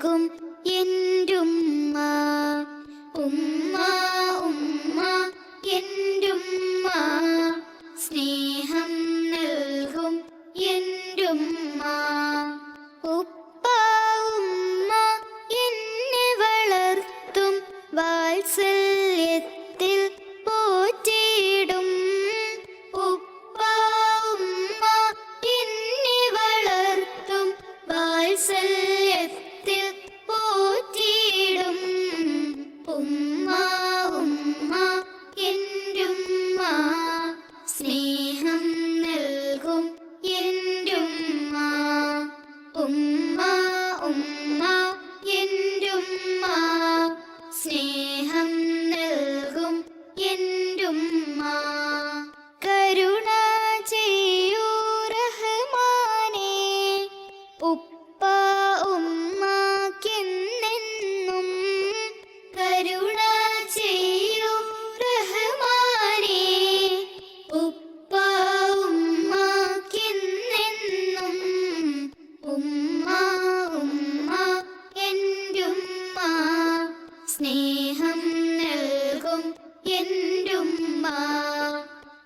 നൽകും എന്റുമ്മ ഉമ്മ ഉമ്മ എന്റുമ്മ സ്നേഹം നൽകും എന്റുമ്മ ഉപ്പ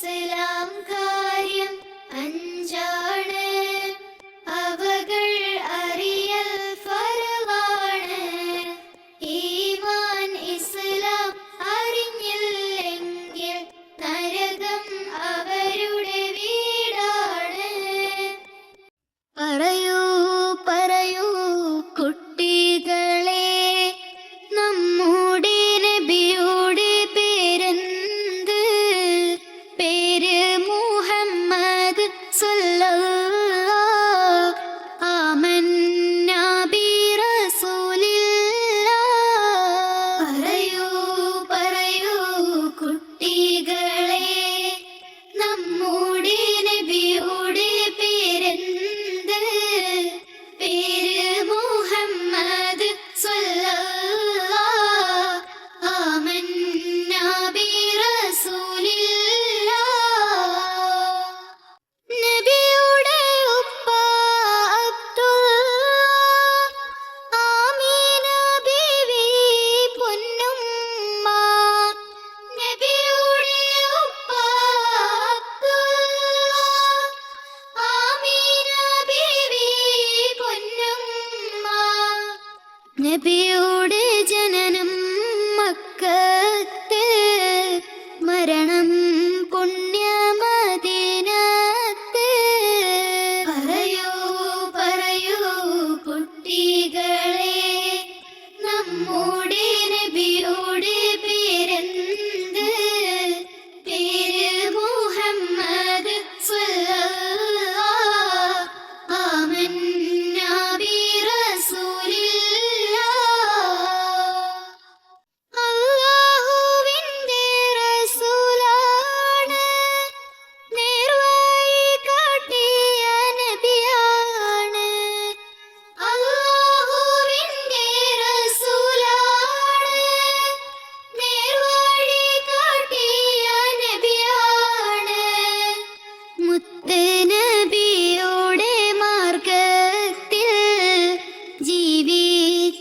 селянка. നബിയുടെ ജന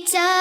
teacher.